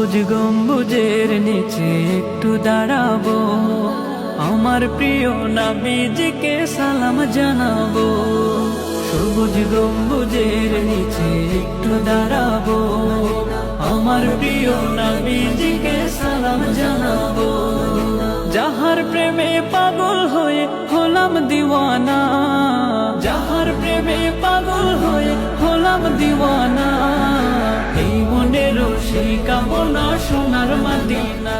সবুজ গম্বুজের নিচে একটু দাঁড়াবো। আমার প্রিয় নাবিজিকে সালাম জানাব। সবুজ গম্বুজের নিচে একটু দাঁড়াবো। আমার প্রিয় নাবিজিকে সালাম জানাব। যাহার প্রেমে পাগল হয়ে হলাম দিওয়ানা। যাহার প্রেমে পাগল হয়ে হলাম দিওয়ানা। সোনার মদিনা